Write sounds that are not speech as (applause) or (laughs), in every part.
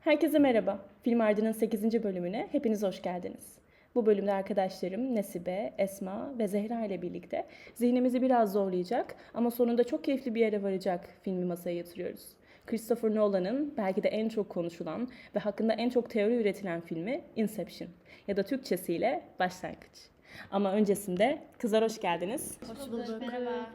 Herkese merhaba. Film Ardı'nın 8. bölümüne hepiniz hoş geldiniz. Bu bölümde arkadaşlarım Nesibe, Esma ve Zehra ile birlikte zihnimizi biraz zorlayacak ama sonunda çok keyifli bir yere varacak filmi masaya yatırıyoruz. Christopher Nolan'ın belki de en çok konuşulan ve hakkında en çok teori üretilen filmi Inception ya da Türkçesiyle Başlangıç. Ama öncesinde kızlar hoş geldiniz. Hoş bulduk. Merhaba.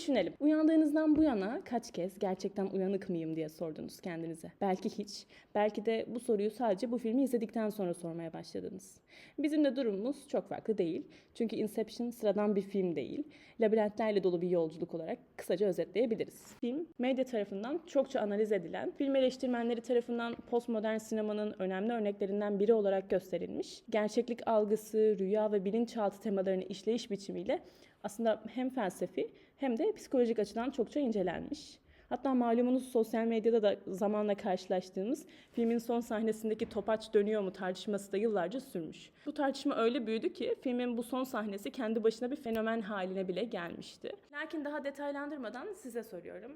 Düşünelim. Uyandığınızdan bu yana kaç kez gerçekten uyanık mıyım diye sordunuz kendinize. Belki hiç, belki de bu soruyu sadece bu filmi izledikten sonra sormaya başladınız. Bizim de durumumuz çok farklı değil. Çünkü Inception sıradan bir film değil. Labirentlerle dolu bir yolculuk olarak kısaca özetleyebiliriz. Film, medya tarafından çokça analiz edilen, film eleştirmenleri tarafından postmodern sinemanın önemli örneklerinden biri olarak gösterilmiş, gerçeklik algısı, rüya ve bilinçaltı temalarını işleyiş biçimiyle aslında hem felsefi hem de psikolojik açıdan çokça incelenmiş. Hatta malumunuz sosyal medyada da zamanla karşılaştığımız filmin son sahnesindeki topaç dönüyor mu tartışması da yıllarca sürmüş. Bu tartışma öyle büyüdü ki filmin bu son sahnesi kendi başına bir fenomen haline bile gelmişti. Lakin daha detaylandırmadan size soruyorum.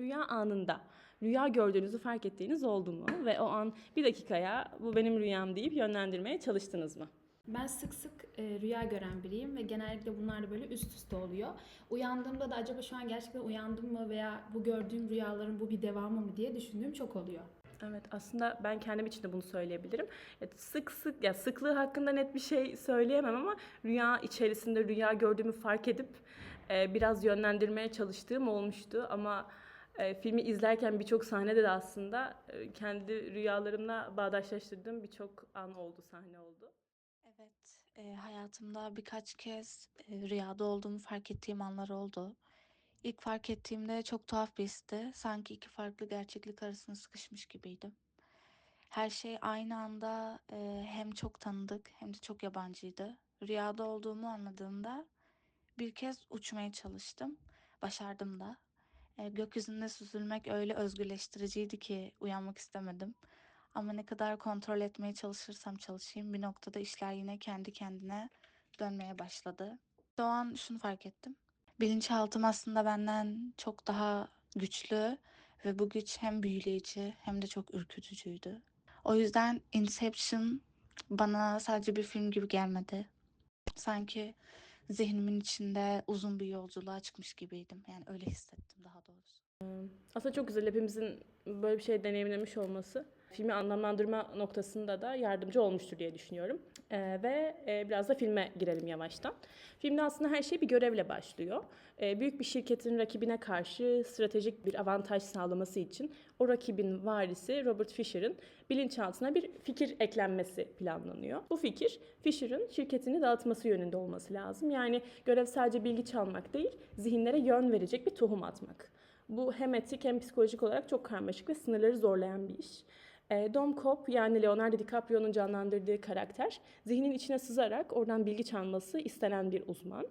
Rüya anında rüya gördüğünüzü fark ettiğiniz oldu mu? Ve o an bir dakikaya bu benim rüyam deyip yönlendirmeye çalıştınız mı? Ben sık sık e, rüya gören biriyim ve genellikle bunlar da böyle üst üste oluyor. Uyandığımda da acaba şu an gerçekten uyandım mı veya bu gördüğüm rüyaların bu bir devamı mı diye düşündüğüm çok oluyor. Evet aslında ben kendim için de bunu söyleyebilirim. Evet, sık sık ya sıklığı hakkında net bir şey söyleyemem ama rüya içerisinde rüya gördüğümü fark edip e, biraz yönlendirmeye çalıştığım olmuştu ama e, filmi izlerken birçok sahnede de aslında e, kendi rüyalarımla bağdaşlaştırdığım birçok an oldu, sahne oldu. E, hayatımda birkaç kez e, rüyada olduğumu fark ettiğim anlar oldu. İlk fark ettiğimde çok tuhaf bir histi. Sanki iki farklı gerçeklik arasında sıkışmış gibiydim. Her şey aynı anda e, hem çok tanıdık hem de çok yabancıydı. Rüyada olduğumu anladığımda bir kez uçmaya çalıştım. Başardım da. E, gökyüzünde süzülmek öyle özgürleştiriciydi ki uyanmak istemedim. Ama ne kadar kontrol etmeye çalışırsam çalışayım bir noktada işler yine kendi kendine dönmeye başladı. O an şunu fark ettim. Bilinçaltım aslında benden çok daha güçlü ve bu güç hem büyüleyici hem de çok ürkütücüydü. O yüzden Inception bana sadece bir film gibi gelmedi. Sanki zihnimin içinde uzun bir yolculuğa çıkmış gibiydim. Yani öyle hissettim daha doğrusu. Aslında çok güzel hepimizin böyle bir şey deneyimlemiş olması filmi anlamlandırma noktasında da yardımcı olmuştur diye düşünüyorum. Ee, ve e, biraz da filme girelim yavaştan. Filmde aslında her şey bir görevle başlıyor. Ee, büyük bir şirketin rakibine karşı stratejik bir avantaj sağlaması için o rakibin varisi Robert Fisher'ın bilinçaltına bir fikir eklenmesi planlanıyor. Bu fikir Fisher'ın şirketini dağıtması yönünde olması lazım. Yani görev sadece bilgi çalmak değil, zihinlere yön verecek bir tohum atmak. Bu hem etik hem psikolojik olarak çok karmaşık ve sınırları zorlayan bir iş. E, Dom Cobb yani Leonardo DiCaprio'nun canlandırdığı karakter zihnin içine sızarak oradan bilgi çalması istenen bir uzman.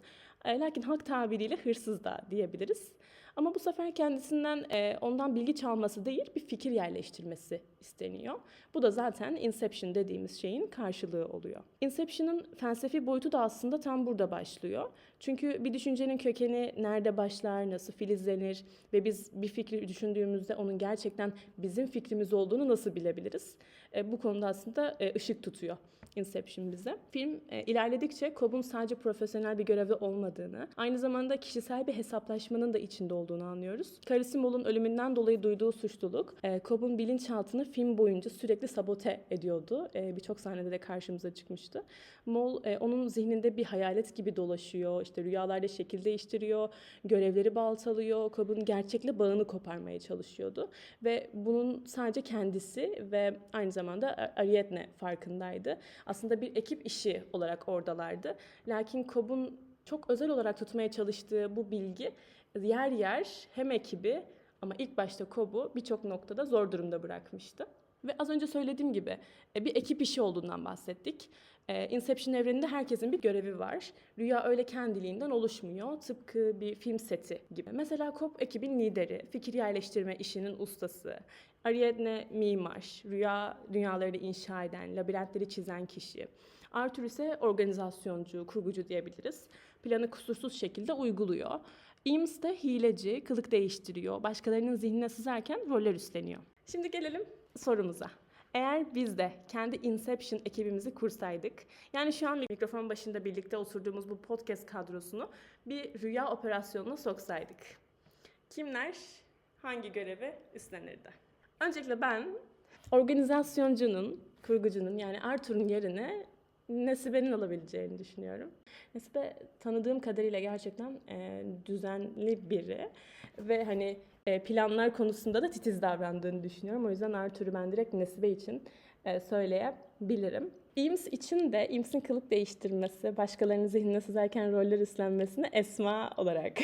E, lakin halk tabiriyle hırsız da diyebiliriz. Ama bu sefer kendisinden e, ondan bilgi çalması değil bir fikir yerleştirmesi isteniyor. Bu da zaten Inception dediğimiz şeyin karşılığı oluyor. Inception'ın felsefi boyutu da aslında tam burada başlıyor. Çünkü bir düşüncenin kökeni nerede başlar, nasıl filizlenir ve biz bir fikri düşündüğümüzde onun gerçekten bizim fikrimiz olduğunu nasıl bilebiliriz? E, bu konuda aslında e, ışık tutuyor Inception bize. Film e, ilerledikçe Cobb'un sadece profesyonel bir görevde olmadığını, aynı zamanda kişisel bir hesaplaşmanın da içinde olduğunu anlıyoruz. Carissa Moll'un ölümünden dolayı duyduğu suçluluk, e, Cobb'un bilinçaltını film boyunca sürekli sabote ediyordu. E, Birçok sahnede de karşımıza çıkmıştı. Moll e, onun zihninde bir hayalet gibi dolaşıyor, işte rüyalarda şekil değiştiriyor, görevleri baltalıyor, Cobb'un gerçekle bağını koparmaya çalışıyordu. Ve bunun sadece kendisi ve aynı zamanda Ariadne farkındaydı. Aslında bir ekip işi olarak oradalardı. Lakin Cobb'un çok özel olarak tutmaya çalıştığı bu bilgi yer yer hem ekibi ama ilk başta Cobb'u birçok noktada zor durumda bırakmıştı. Ve az önce söylediğim gibi e, bir ekip işi olduğundan bahsettik. E, Inception evreninde herkesin bir görevi var. Rüya öyle kendiliğinden oluşmuyor. Tıpkı bir film seti gibi. Mesela KOP ekibin lideri, fikir yerleştirme işinin ustası. Ariadne mimar, rüya dünyalarını inşa eden, labirentleri çizen kişi. Arthur ise organizasyoncu, kurgucu diyebiliriz. Planı kusursuz şekilde uyguluyor. Eames de hileci, kılık değiştiriyor, başkalarının zihnine sızarken roller üstleniyor. Şimdi gelelim sorumuza. Eğer biz de kendi Inception ekibimizi kursaydık, yani şu an mikrofon başında birlikte oturduğumuz bu podcast kadrosunu bir rüya operasyonuna soksaydık, kimler hangi görevi üstlenirdi? Öncelikle ben organizasyoncunun, kurgucunun yani Arthur'un yerine Nesibe'nin alabileceğini düşünüyorum. Nesibe tanıdığım kadarıyla gerçekten e, düzenli biri ve hani e, planlar konusunda da titiz davrandığını düşünüyorum. O yüzden Arthur'u ben direkt Nesibe için e, söyleyebilirim. Eames için de Eames'in kılık değiştirmesi, başkalarının zihnine sızarken roller üstlenmesini Esma olarak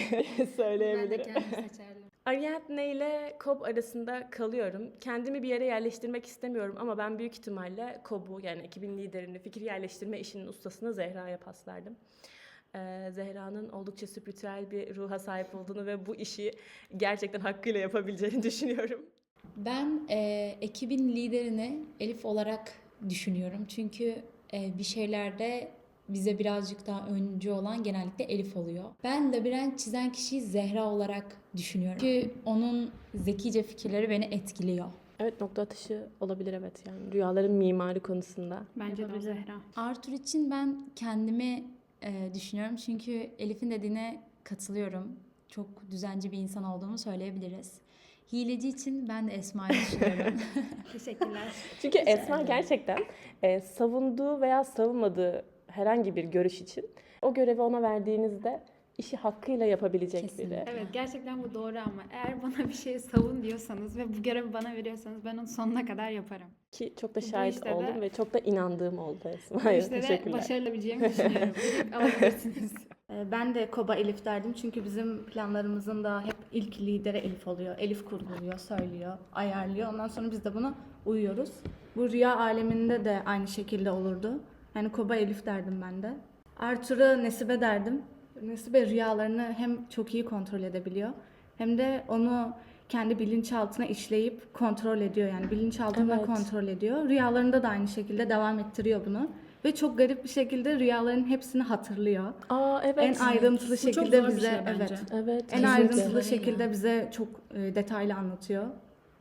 söyleyebilirim. (laughs) Ben de kendimi seçerdim. Ariadne ile Cobb arasında kalıyorum. Kendimi bir yere yerleştirmek istemiyorum ama ben büyük ihtimalle Cobb'u yani ekibin liderini, fikir yerleştirme işinin ustasını Zehra'ya paslardım. Ee, Zehra'nın oldukça spiritüel bir ruha sahip olduğunu ve bu işi gerçekten hakkıyla yapabileceğini (laughs) düşünüyorum. Ben e, ekibin liderini Elif olarak düşünüyorum. Çünkü e, bir şeylerde bize birazcık daha öncü olan genellikle Elif oluyor. Ben labirent çizen kişiyi Zehra olarak düşünüyorum. Çünkü onun zekice fikirleri beni etkiliyor. Evet nokta atışı olabilir evet yani rüyaların mimari konusunda. Bence de Zehra. Arthur için ben kendimi e, düşünüyorum. Çünkü Elif'in dediğine katılıyorum. Çok düzenci bir insan olduğumu söyleyebiliriz. Hileci için ben de Esma'yı (laughs) düşünüyorum. Teşekkürler. Çünkü Esma gerçekten e, savunduğu veya savunmadığı herhangi bir görüş için o görevi ona verdiğinizde işi hakkıyla yapabilecek biri. Kesinlikle. Evet gerçekten bu doğru ama eğer bana bir şey savun diyorsanız ve bu görevi bana veriyorsanız ben onu sonuna kadar yaparım. Ki çok da şahit işte de- oldum ve çok da inandığım oldu Bu Esma'ya. işte de başarılabileceğimi (laughs) düşünüyorum. Alabilirsiniz. (laughs) Ee, Ben de Koba Elif derdim çünkü bizim planlarımızın da hep ilk lideri Elif oluyor. Elif kurguluyor, söylüyor, ayarlıyor. Ondan sonra biz de buna uyuyoruz. Bu rüya aleminde de aynı şekilde olurdu. Yani Koba Elif derdim ben de. Arthur'u Nesibe derdim. Nesibe rüyalarını hem çok iyi kontrol edebiliyor hem de onu kendi bilinçaltına işleyip kontrol ediyor. Yani bilinçaltında Evet. kontrol ediyor. Rüyalarında da aynı şekilde devam ettiriyor bunu. Ve çok garip bir şekilde rüyaların hepsini hatırlıyor. Aa evet. En ayrıntılı Bu şekilde bir bize şey bence. evet. Evet. En ayrıntılı şekilde bize çok e, detaylı anlatıyor.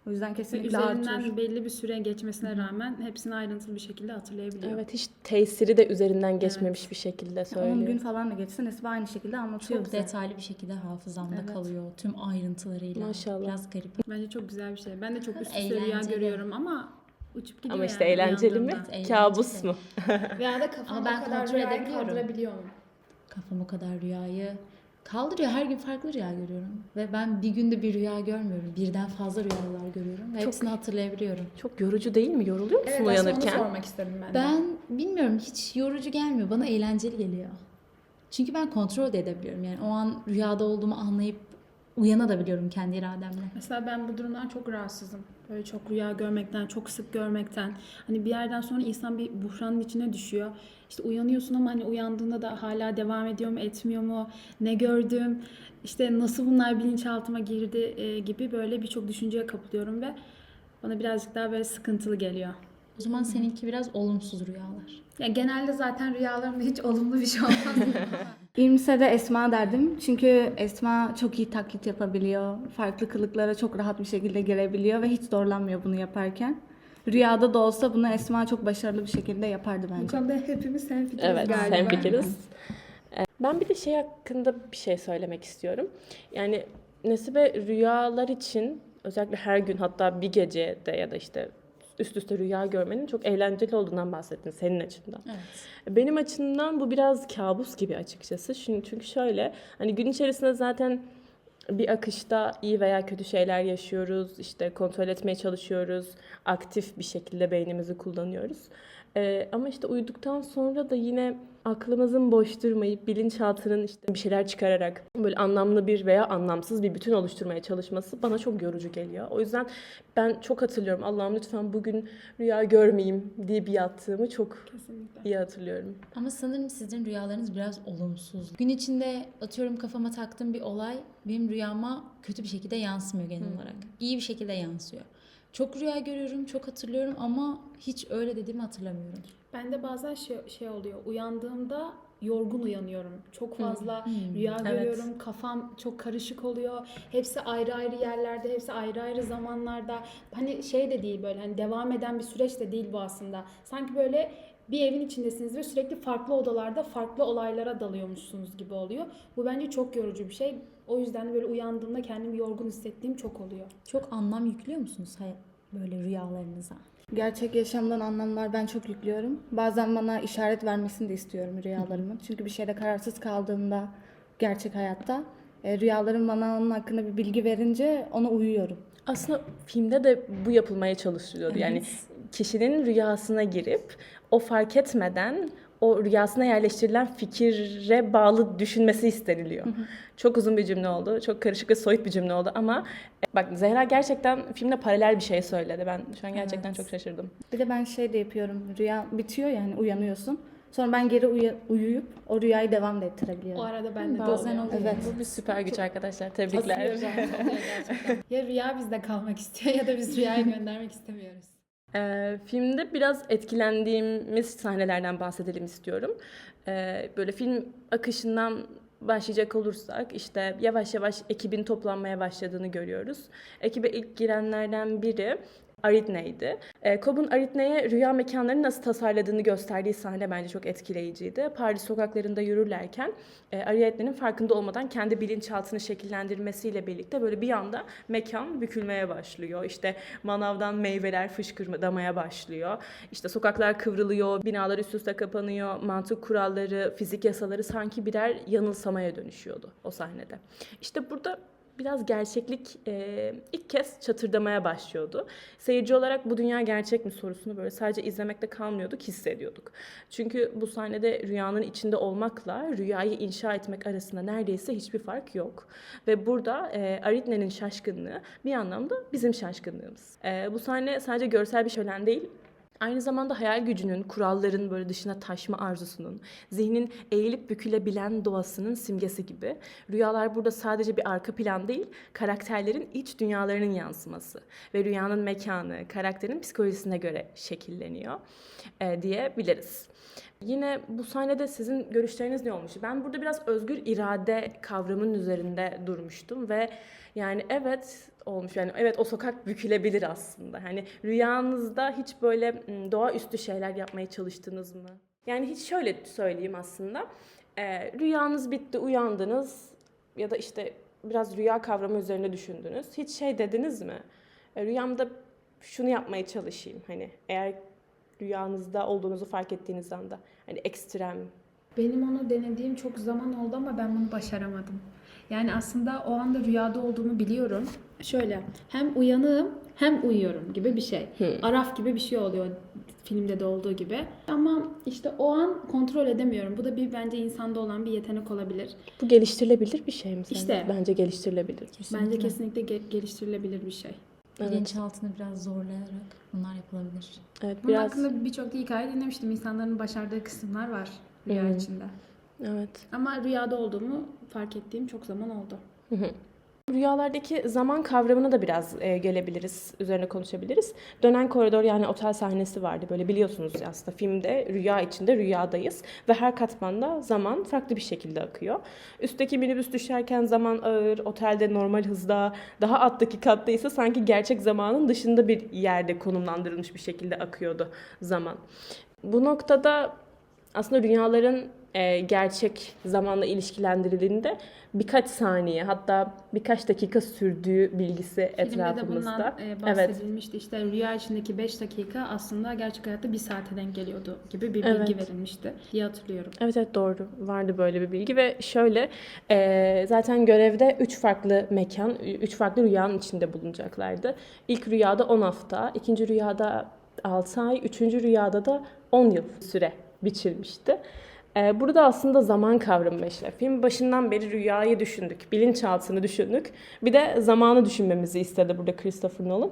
O yüzden kesinlikle üzerinden Arthur. belli bir süre geçmesine rağmen hepsini ayrıntılı bir şekilde hatırlayabiliyor. Evet hiç tesiri de üzerinden geçmemiş bir şekilde 10 söylüyor. gün falan da geçse Nesibe aynı şekilde anlatıyor Çok bize. detaylı bir şekilde hafızamda Evet. kalıyor. Tüm ayrıntılarıyla. Maşallah. Biraz garip. Bence çok güzel bir şey. Ben de çok üst üste rüya Eğlenceli. görüyorum ama uçup gidiyor Ama işte yani eğlenceli mi? uyandığımda. Eğlenceli. Kabus mu? Veya da kafamda Ama ben (laughs) o kadar kontrol rüyayı edebiliyorum. kaldırabiliyor mu? Kafam o kadar rüyayı kaldırıyor. Her gün farklı rüya görüyorum. Ve ben bir günde bir rüya görmüyorum. Birden fazla rüyalar görüyorum. Ve Çok- hepsini hatırlayabiliyorum. Çok yorucu değil mi? Yoruluyor musun Evet uyanırken? sormak istedim ben de. Ben bilmiyorum hiç yorucu gelmiyor. Bana eğlenceli geliyor. Çünkü ben kontrol de edebiliyorum. Yani o an rüyada olduğumu anlayıp uyanabiliyorum kendi irademle. Mesela ben bu durumdan çok rahatsızım. Böyle çok rüya görmekten, çok sık görmekten. Hani bir yerden sonra insan bir buhranın içine düşüyor. İşte uyanıyorsun ama hani uyandığında da hala devam ediyor mu, etmiyor mu? Ne gördüm? İşte nasıl bunlar bilinçaltıma girdi e, gibi böyle birçok düşünceye kapılıyorum ve bana birazcık daha böyle sıkıntılı geliyor. O zaman seninki biraz olumsuz rüyalar. Ya genelde zaten rüyalarımda hiç olumlu bir şey olmaz. (laughs) İyimse de Esma derdim. Çünkü Esma çok iyi taklit yapabiliyor. Farklı kılıklara çok rahat bir şekilde girebiliyor ve hiç zorlanmıyor bunu yaparken. Rüyada da olsa bunu Esma çok başarılı bir şekilde yapardı Bu bence. konuda hepimiz hemfikiriz Evet, galiba. sen fikiriz. Ben bir de şey hakkında bir şey söylemek istiyorum. Yani Nesibe rüyalar için özellikle her gün hatta bir gecede ya da işte üst üste rüya görmenin çok eğlenceli olduğundan bahsettin senin açından. Evet. Benim açımdan bu biraz kabus gibi açıkçası. Çünkü çünkü şöyle hani gün içerisinde zaten bir akışta iyi veya kötü şeyler yaşıyoruz, işte kontrol etmeye çalışıyoruz, aktif bir şekilde beynimizi kullanıyoruz. Ee, ama işte uyuduktan sonra da yine aklımızın boş durmayıp bilinçaltının işte bir şeyler çıkararak böyle anlamlı bir veya anlamsız bir bütün oluşturmaya çalışması bana çok yorucu geliyor. O yüzden ben çok hatırlıyorum Allah'ım lütfen bugün rüya görmeyeyim diye bir yattığımı çok Kesinlikle. iyi hatırlıyorum. Ama sanırım sizin rüyalarınız biraz olumsuz. Gün içinde atıyorum kafama taktığım bir olay benim rüyama kötü bir şekilde yansımıyor genel olarak. İyi bir şekilde yansıyor. Çok rüya görüyorum, çok hatırlıyorum ama hiç öyle dediğimi hatırlamıyorum. Ben de bazen şey, şey oluyor. Uyandığımda yorgun uyanıyorum. Çok fazla Hmm. rüya Evet. görüyorum. Kafam çok karışık oluyor. Hepsi ayrı ayrı yerlerde, hepsi ayrı ayrı zamanlarda. Hani şey de değil böyle hani devam eden bir süreç de değil bu aslında. Sanki böyle bir evin içindesiniz ve sürekli farklı odalarda farklı olaylara dalıyormuşsunuz gibi oluyor. Bu bence çok yorucu bir şey. O yüzden de böyle uyandığımda kendimi yorgun hissettiğim çok oluyor. Çok anlam yüklüyor musunuz hay- böyle rüyalarınıza? Gerçek yaşamdan anlamlar ben çok yüklüyorum. Bazen bana işaret vermesini de istiyorum rüyalarımın. Çünkü bir şeyde kararsız kaldığımda gerçek hayatta e, rüyalarım bana onun hakkında bir bilgi verince ona uyuyorum. Aslında filmde de bu yapılmaya çalışılıyordu. Yani kişinin rüyasına girip o fark etmeden o rüyasına yerleştirilen fikire bağlı düşünmesi isteniliyor. Çok uzun bir cümle oldu. Çok karışık ve soyut bir cümle oldu ama e, bak Zehra gerçekten filmde paralel bir şey söyledi. Ben şu an gerçekten Evet. çok şaşırdım. Bir de ben şey de yapıyorum. Rüya bitiyor yani uyanıyorsun. Sonra ben geri uya- uyuyup o rüyayı devam da O ettirebiliyorum. arada ben de Bazen oluyor. Evet. Bu bir süper güç arkadaşlar. Tebrikler. (laughs) Ya rüya bizde kalmak istiyor ya da biz rüyayı göndermek istemiyoruz. Ee, filmde biraz etkilendiğimiz sahnelerden bahsedelim istiyorum. Ee, böyle film akışından başlayacak olursak işte yavaş yavaş ekibin toplanmaya başladığını görüyoruz. Ekibe ilk girenlerden biri Aritne'ydi. Ee, Cobb'un Aritne'ye rüya mekanlarını nasıl tasarladığını gösterdiği sahne bence çok etkileyiciydi. Paris sokaklarında yürürlerken e, Ariadne'nin farkında olmadan kendi bilinçaltını şekillendirmesiyle birlikte böyle bir anda mekan bükülmeye başlıyor. İşte manavdan meyveler fışkırmaya başlıyor. İşte sokaklar kıvrılıyor, binalar üst üste kapanıyor, mantık kuralları, fizik yasaları sanki birer yanılsamaya dönüşüyordu o sahnede. İşte burada biraz gerçeklik e, ilk kez çatırdamaya başlıyordu. Seyirci olarak bu dünya gerçek mi sorusunu böyle sadece izlemekte kalmıyorduk, hissediyorduk. Çünkü bu sahnede rüyanın içinde olmakla rüyayı inşa etmek arasında neredeyse hiçbir fark yok. Ve burada e, Aritne'nin şaşkınlığı bir anlamda bizim şaşkınlığımız. E, bu sahne sadece görsel bir şölen değil, Aynı zamanda hayal gücünün, kuralların böyle dışına taşma arzusunun, zihnin eğilip bükülebilen doğasının simgesi gibi. Rüyalar burada sadece bir arka plan değil, karakterlerin iç dünyalarının yansıması. Ve rüyanın mekanı, karakterin psikolojisine göre şekilleniyor e, diyebiliriz. Yine bu sahnede sizin görüşleriniz ne olmuştu? Ben burada biraz özgür irade kavramının üzerinde durmuştum ve yani evet olmuş yani evet o sokak bükülebilir aslında. Hani rüyanızda hiç böyle doğaüstü şeyler yapmaya çalıştınız mı? Yani hiç şöyle söyleyeyim aslında. Ee, rüyanız bitti, uyandınız ya da işte biraz rüya kavramı üzerine düşündünüz. Hiç şey dediniz mi? E, rüyamda şunu yapmaya çalışayım. Hani eğer rüyanızda olduğunuzu fark ettiğiniz anda. Hani ekstrem Benim onu denediğim çok zaman oldu ama ben bunu başaramadım. Yani aslında o anda rüyada olduğumu biliyorum. Şöyle hem uyanığım hem uyuyorum gibi bir şey. Araf gibi bir şey oluyor filmde de olduğu gibi. Ama işte o an kontrol edemiyorum. Bu da bir bence insanda olan bir yetenek olabilir. Bu geliştirilebilir bir şey mi sence? İşte. Bence geliştirilebilir. Bence kesinlikle ge- geliştirilebilir bir şey. Evet. Bilinçaltını biraz zorlayarak bunlar yapılabilir. Evet Bunun biraz hakkında birçok hikaye dinlemiştim. İnsanların başardığı kısımlar var rüya Hı. içinde. Evet. Ama rüyada olduğumu fark ettiğim çok zaman oldu. Rüyalardaki zaman kavramına da biraz e, gelebiliriz, üzerine konuşabiliriz. Dönen koridor yani otel sahnesi vardı böyle biliyorsunuz aslında filmde rüya içinde rüyadayız ve her katmanda zaman farklı bir şekilde akıyor. Üstteki minibüs düşerken zaman ağır, otelde normal hızda, daha alttaki katta ise sanki gerçek zamanın dışında bir yerde konumlandırılmış bir şekilde akıyordu zaman. Bu noktada aslında rüyaların e, gerçek zamanla ilişkilendirildiğinde birkaç saniye hatta birkaç dakika sürdüğü bilgisi Filmde de etrafımızda. bundan e, evet. bahsedilmişti. İşte rüya içindeki 5 dakika aslında gerçek hayatta bir saate denk geliyordu gibi bir Evet. bilgi verilmişti diye hatırlıyorum. Evet evet doğru. Vardı böyle bir bilgi ve şöyle e, zaten görevde 3 farklı mekan, 3 farklı rüyanın içinde bulunacaklardı. İlk rüyada 10 hafta, ikinci rüyada 6 ay, üçüncü rüyada da 10 yıl süre biçilmişti. E, burada aslında zaman kavramı meşre. Film başından beri rüyayı düşündük, bilinçaltını düşündük. Bir de zamanı düşünmemizi istedi burada Christopher Nolan.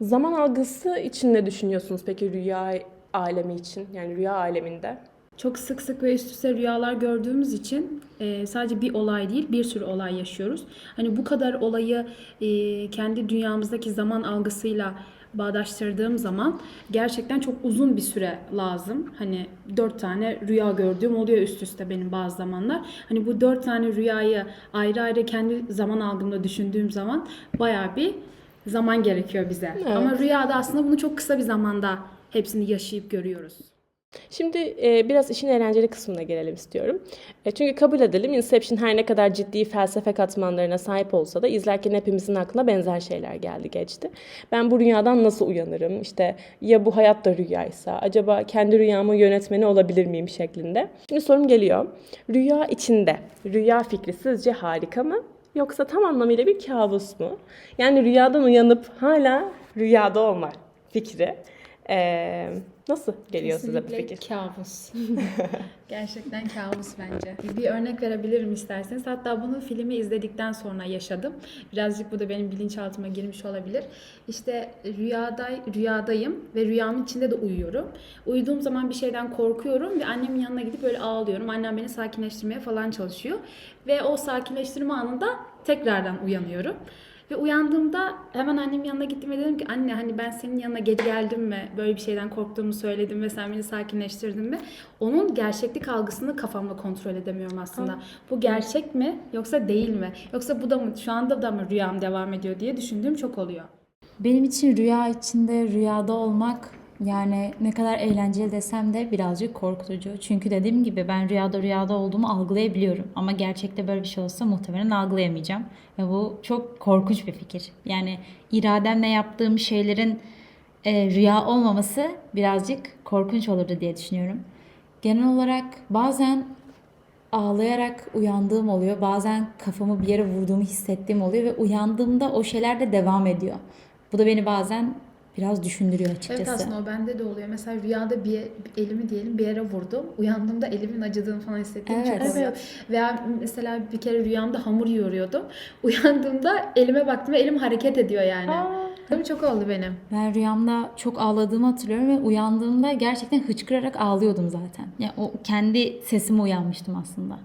Zaman algısı için ne düşünüyorsunuz peki rüya alemi için? Yani rüya aleminde? Çok sık sık ve üst üste rüyalar gördüğümüz için e, sadece bir olay değil bir sürü olay yaşıyoruz. Hani bu kadar olayı e, kendi dünyamızdaki zaman algısıyla bağdaştırdığım zaman gerçekten çok uzun bir süre lazım. Hani dört tane rüya gördüğüm oluyor üst üste benim bazı zamanlar. Hani bu dört tane rüyayı ayrı ayrı kendi zaman algımda düşündüğüm zaman bayağı bir zaman gerekiyor bize. Ama rüyada aslında bunu çok kısa bir zamanda hepsini yaşayıp görüyoruz. Şimdi e, biraz işin eğlenceli kısmına gelelim istiyorum. E, çünkü kabul edelim Inception her ne kadar ciddi felsefe katmanlarına sahip olsa da izlerken hepimizin aklına benzer şeyler geldi geçti. Ben bu rüyadan nasıl uyanırım? İşte ya bu hayat da rüyaysa acaba kendi rüyamın yönetmeni olabilir miyim şeklinde. Şimdi sorum geliyor. Rüya içinde rüya fikri sizce harika mı? Yoksa tam anlamıyla bir kabus mu? Yani rüyadan uyanıp hala rüyada olma fikri. E, nasıl geliyor size bu Kesinlikle fikir? kabus. (laughs) Gerçekten kabus bence. Bir örnek verebilirim isterseniz. Hatta bunu filmi izledikten sonra yaşadım. Birazcık bu da benim bilinçaltıma girmiş olabilir. İşte rüyada, rüyadayım ve rüyamın içinde de uyuyorum. Uyuduğum zaman bir şeyden korkuyorum ve annemin yanına gidip böyle ağlıyorum. Annem beni sakinleştirmeye falan çalışıyor. Ve o sakinleştirme anında tekrardan uyanıyorum. Ve uyandığımda hemen annemin yanına gittim ve dedim ki anne hani ben senin yanına gece geldim mi? Böyle bir şeyden korktuğumu söyledim ve sen beni sakinleştirdin mi? Onun gerçeklik algısını kafamda kontrol edemiyorum aslında. Bu gerçek mi yoksa değil mi? Yoksa bu da mı şu anda da mı rüyam devam ediyor diye düşündüğüm çok oluyor. Benim için rüya içinde rüyada olmak yani ne kadar eğlenceli desem de birazcık korkutucu. Çünkü dediğim gibi ben rüyada rüyada olduğumu algılayabiliyorum. Ama gerçekte böyle bir şey olsa muhtemelen algılayamayacağım. Ve bu çok korkunç bir fikir. Yani irademle yaptığım şeylerin e, rüya olmaması birazcık korkunç olurdu diye düşünüyorum. Genel olarak bazen ağlayarak uyandığım oluyor. Bazen kafamı bir yere vurduğumu hissettiğim oluyor ve uyandığımda o şeyler de devam ediyor. Bu da beni bazen biraz düşündürüyor açıkçası. Evet aslında o bende de oluyor. Mesela rüyada bir, elimi diyelim bir yere vurdum. Uyandığımda elimin acıdığını falan hissettiğim Evet. çok oluyor. Veya mesela bir kere rüyamda hamur yoğuruyordum. (laughs) Uyandığımda elime baktım ve elim hareket ediyor yani. Tabii çok oldu benim. Ben rüyamda çok ağladığımı hatırlıyorum ve uyandığımda gerçekten hıçkırarak ağlıyordum zaten. Yani o kendi sesime uyanmıştım aslında.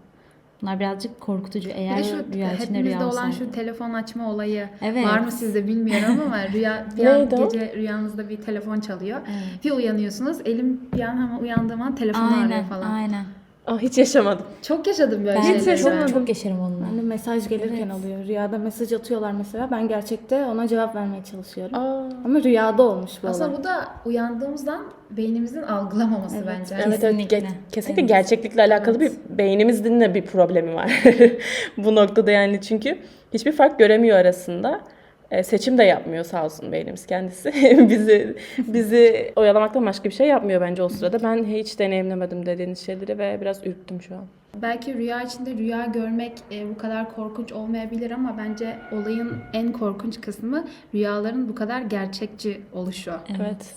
Bunlar birazcık korkutucu. Bir Eğer de şu rüya içinde rüya olan şu telefon açma olayı Evet. var mı sizde bilmiyorum ama (laughs) rüya bir an gece rüyanızda bir telefon çalıyor. Evet. Bir uyanıyorsunuz elim bir an hemen uyandığım an telefonu arıyor falan. aynen. Ah, hiç yaşamadım. Çok yaşadım böyle Ben şeyleri. de çok, ben. çok yaşarım onunla. Yani mesaj gelirken Evet. oluyor. Rüyada mesaj atıyorlar mesela. Ben gerçekte ona cevap vermeye çalışıyorum. Aa. Ama rüyada olmuş bu Aslında olay. bu da uyandığımızdan beynimizin algılamaması Evet. bence. Evet, evet. Kesinlikle. Ge- kesinlikle Evet. gerçeklikle alakalı Evet. bir beynimizin de bir problemi var (laughs) bu noktada yani çünkü hiçbir fark göremiyor arasında. E, seçim de yapmıyor sağ olsun beynimiz kendisi. (laughs) bizi bizi oyalamaktan başka bir şey yapmıyor bence o sırada. Ben hiç deneyimlemedim dediğiniz şeyleri ve biraz ürktüm şu an. Belki rüya içinde rüya görmek e, bu kadar korkunç olmayabilir ama bence olayın en korkunç kısmı rüyaların bu kadar gerçekçi oluşu. Evet.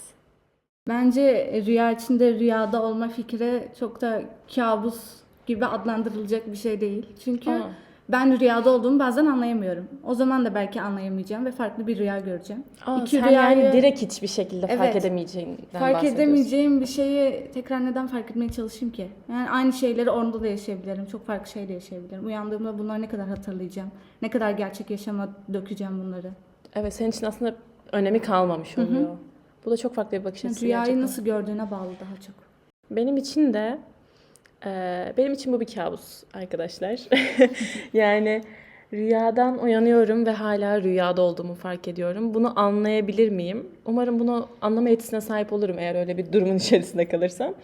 Bence rüya içinde rüyada olma fikri çok da kabus gibi adlandırılacak bir şey değil. Çünkü Aa. Ben rüyada olduğumu bazen anlayamıyorum. O zaman da belki anlayamayacağım ve farklı bir rüya göreceğim. Aa, İki sen rüyayı- yani direkt hiçbir şekilde fark Evet. edemeyeceğinden fark edemeyeceğim bir şeyi tekrar neden fark etmeye çalışayım ki? Yani aynı şeyleri orada da yaşayabilirim. Çok farklı şey de yaşayabilirim. Uyandığımda bunları ne kadar hatırlayacağım? Ne kadar gerçek yaşama dökeceğim bunları? Evet senin için aslında önemi kalmamış oluyor. Bu da çok farklı bir bakış Yani açısı rüyayı gerçekten. nasıl gördüğüne bağlı daha çok. Benim için de benim için bu bir kabus arkadaşlar. (laughs) yani rüyadan uyanıyorum ve hala rüyada olduğumu fark ediyorum. Bunu anlayabilir miyim? Umarım bunu anlama yetisine sahip olurum eğer öyle bir durumun (laughs) içerisinde kalırsam.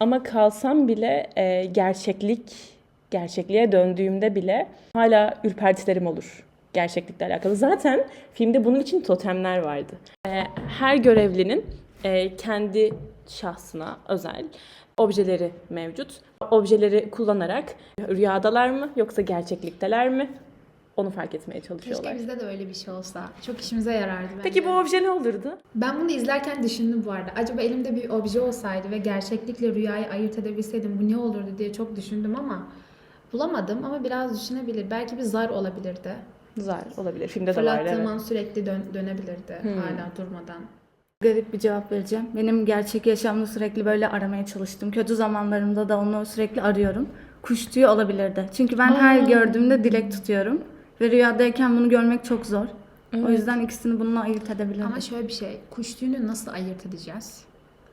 Ama kalsam bile e, gerçeklik, gerçekliğe döndüğümde bile hala ürpertilerim olur gerçeklikle alakalı. Zaten filmde bunun için totemler vardı. E, her görevlinin e, kendi şahsına özel objeleri mevcut. Objeleri kullanarak rüyadalar mı yoksa gerçeklikteler mi? Onu fark etmeye çalışıyorlar. Keşke bizde de öyle bir şey olsa. Çok işimize yarardı bence. Peki bu obje ne olurdu? Ben bunu izlerken düşündüm bu arada. Acaba elimde bir obje olsaydı ve gerçeklikle rüyayı ayırt edebilseydim bu ne olurdu diye çok düşündüm ama bulamadım ama biraz düşünebilir. Belki bir zar olabilirdi. Zar olabilir. Filmde de var Fırlattığım evet. an sürekli dön- dönebilirdi Hmm. hala durmadan. Garip bir cevap vereceğim. Benim gerçek yaşamda sürekli böyle aramaya çalıştım. Kötü zamanlarımda da onu sürekli arıyorum. Kuş tüyü olabilirdi. Çünkü ben her gördüğümde dilek tutuyorum. Ve rüyadayken bunu görmek çok zor. O yüzden ikisini bununla ayırt edebilirim. Ama şöyle bir şey, kuş tüyünü nasıl ayırt edeceğiz?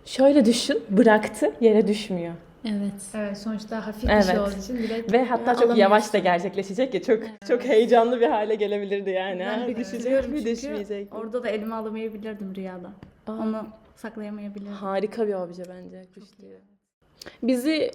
Şöyle düşün, bıraktı, yere düşmüyor. Evet. Evet, sonuçta hafif bir Evet. şey olduğu için direkt Ve hatta çok yavaş da gerçekleşecek ya çok çok heyecanlı bir hale gelebilirdi yani. Ben bir düşecek düşünüyorum mi çünkü düşmeyecek? Orada da elime alamayabilirdim rüyada. Aa. Onu saklayamayabilirdim. Harika bir obje bence. kuş. Bizi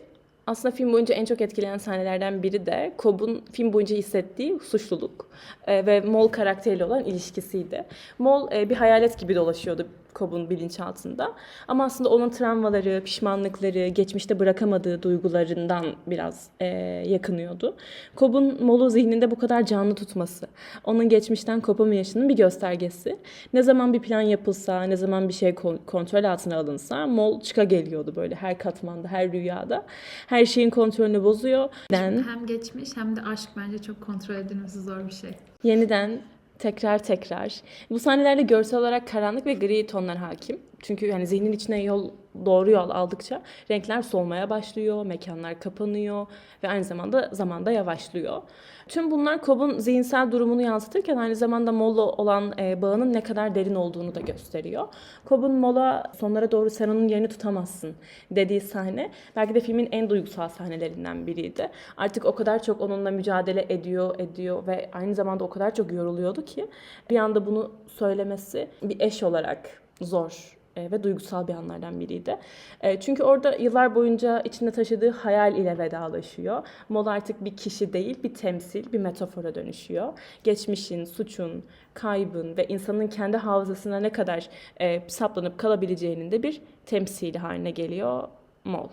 aslında film boyunca en çok etkileyen sahnelerden biri de Cobb'un film boyunca hissettiği suçluluk e, ve Mol karakteriyle olan ilişkisiydi. Mol e, bir hayalet gibi dolaşıyordu Cobb'un bilinçaltında. Ama aslında onun travmaları, pişmanlıkları, geçmişte bırakamadığı duygularından biraz e, yakınıyordu. Cobb'un Mol'u zihninde bu kadar canlı tutması, onun geçmişten kopamayışının bir göstergesi. Ne zaman bir plan yapılsa, ne zaman bir şey kon- kontrol altına alınsa Mol çıka geliyordu böyle her katmanda, her rüyada. Her şeyin kontrolünü bozuyor. Den Hem geçmiş hem de aşk bence çok kontrol edilmesi zor bir şey. yeniden tekrar tekrar. Bu sahnelerde görsel olarak karanlık ve gri tonlar hakim. Çünkü yani zihnin içine yol doğru yol aldıkça renkler solmaya başlıyor, mekanlar kapanıyor ve aynı zamanda zamanda yavaşlıyor. Tüm bunlar Cobb'un zihinsel durumunu yansıtırken aynı zamanda Moll'la olan e, bağının ne kadar derin olduğunu da gösteriyor. Cobb'un Moll'a sonlara doğru sen onun yerini tutamazsın dediği sahne belki de filmin en duygusal sahnelerinden biriydi. Artık o kadar çok onunla mücadele ediyor, ediyor ve aynı zamanda o kadar çok yoruluyordu ki bir anda bunu söylemesi bir eş olarak zor ve duygusal bir anlardan biriydi. E, Çünkü orada yıllar boyunca içinde taşıdığı hayal ile vedalaşıyor. Mol artık bir kişi değil, bir temsil, bir metafora dönüşüyor. Geçmişin, suçun, kaybın ve insanın kendi hafızasına ne kadar e, saplanıp kalabileceğinin de bir temsili haline geliyor Mol.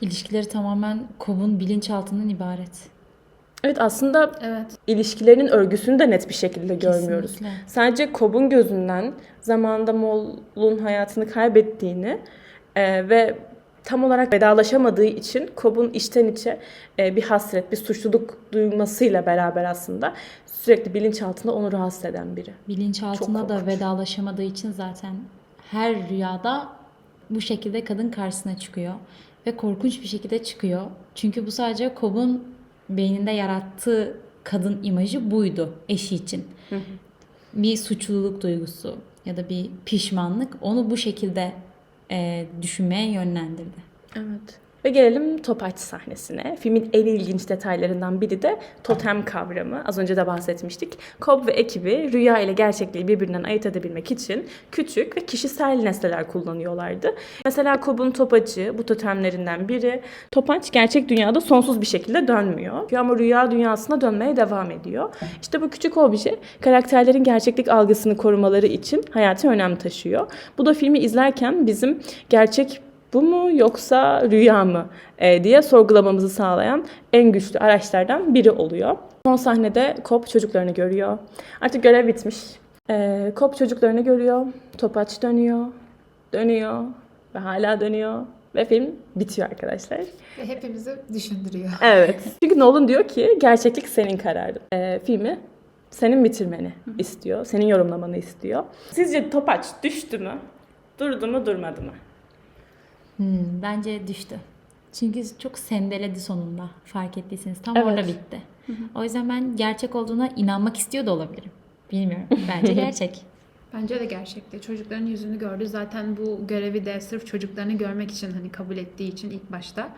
İlişkileri tamamen Cobb'un bilinçaltından ibaret. Evet aslında Evet. ilişkilerinin örgüsünü de net bir şekilde görmüyoruz. Kesinlikle. Sadece Cobb'un gözünden zamanında Moll'un hayatını kaybettiğini e, ve tam olarak vedalaşamadığı için Cobb'un içten içe e, bir hasret, bir suçluluk duymasıyla beraber aslında sürekli bilinçaltında onu rahatsız eden biri. Bilinçaltına Çok da vedalaşamadığı için zaten her rüyada bu şekilde kadın karşısına çıkıyor. Ve korkunç bir şekilde çıkıyor. Çünkü bu sadece Cobb'un beyninde yarattığı kadın imajı buydu eşi için. Bir suçluluk duygusu ya da bir pişmanlık onu bu şekilde e, düşünmeye yönlendirdi. Evet. Ve gelelim Topaç sahnesine. Filmin en ilginç detaylarından biri de totem kavramı. Az önce de bahsetmiştik. Cobb ve ekibi rüya ile gerçekliği birbirinden ayırt edebilmek için küçük ve kişisel nesneler kullanıyorlardı. Mesela Cobb'un topacı bu totemlerinden biri. Topaç gerçek dünyada sonsuz bir şekilde dönmüyor. Ama rüya dünyasına dönmeye devam ediyor. İşte bu küçük obje karakterlerin gerçeklik algısını korumaları için hayati önem taşıyor. Bu da filmi izlerken bizim gerçek bu mu yoksa rüya mı e, diye sorgulamamızı sağlayan en güçlü araçlardan biri oluyor. Son sahnede Cobb çocuklarını görüyor. Artık görev bitmiş. E, çocuklarını görüyor. Topaç dönüyor, dönüyor ve hala dönüyor. Ve film bitiyor arkadaşlar. Ve hepimizi düşündürüyor. Evet. Çünkü Nolan diyor ki gerçeklik senin kararın. E, filmi senin bitirmeni istiyor. Senin yorumlamanı istiyor. Sizce Topaç düştü mü? Durdu mu durmadı mı? Hmm, bence düştü. Çünkü çok sendeledi sonunda fark ettiyseniz. Tam Evet. orada bitti. O yüzden ben gerçek olduğuna inanmak istiyor da olabilirim. Bilmiyorum. Bence (laughs) gerçek. Bence de gerçekti. Çocukların yüzünü gördü. Zaten bu görevi de sırf çocuklarını görmek için hani kabul ettiği için ilk başta.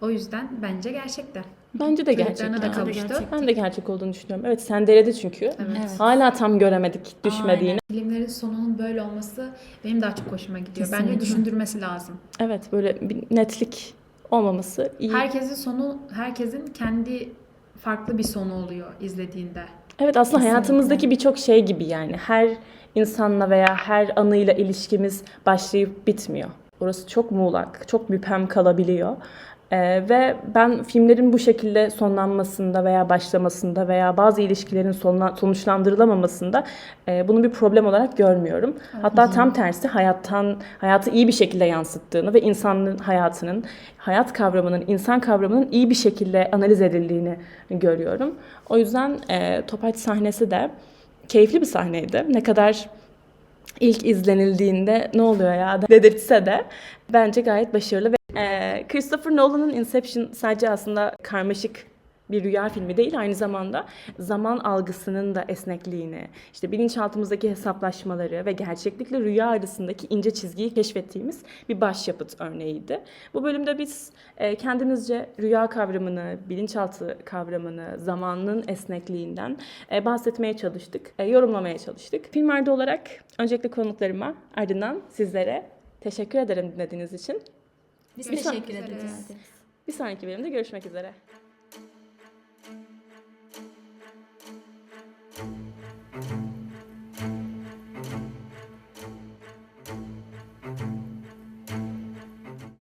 o yüzden bence gerçekti. Bence de gerçek. Da ya. kavuştu. Ben de gerçek olduğunu düşünüyorum. Evet sendeledi çünkü. Evet. Hala tam göremedik düşmediğini. Aynen. Filmlerin sonunun böyle olması benim daha çok hoşuma gidiyor. Bence Kesinlikle. düşündürmesi lazım. Evet böyle bir netlik olmaması iyi. Herkesin sonu, herkesin kendi farklı bir sonu oluyor izlediğinde. Evet aslında Kesinlikle. hayatımızdaki birçok şey gibi yani. Her insanla veya her anıyla ilişkimiz başlayıp bitmiyor. Orası çok muğlak, çok müphem kalabiliyor. Ee, ve ben filmlerin bu şekilde sonlanmasında veya başlamasında veya bazı ilişkilerin sonla, sonuçlandırılamamasında e, bunu bir problem olarak görmüyorum. Hatta tam tersi hayattan hayatı iyi bir şekilde yansıttığını ve insanın hayatının, hayat kavramının, insan kavramının iyi bir şekilde analiz edildiğini görüyorum. O yüzden e, Topaç sahnesi de keyifli bir sahneydi. Ne kadar ilk izlenildiğinde ne oluyor ya dedirtse de bence gayet başarılı ve e, Christopher Nolan'ın Inception sadece aslında karmaşık bir rüya filmi değil aynı zamanda zaman algısının da esnekliğini, işte bilinçaltımızdaki hesaplaşmaları ve gerçeklikle rüya arasındaki ince çizgiyi keşfettiğimiz bir başyapıt örneğiydi. Bu bölümde biz e, kendimizce rüya kavramını, bilinçaltı kavramını, zamanın esnekliğinden e, bahsetmeye çalıştık, e, yorumlamaya çalıştık. Filmlerde olarak öncelikle konuklarıma, ardından sizlere teşekkür ederim dinlediğiniz için. Biz teşekkür ederiz. Bir sonraki bölümde görüşmek üzere.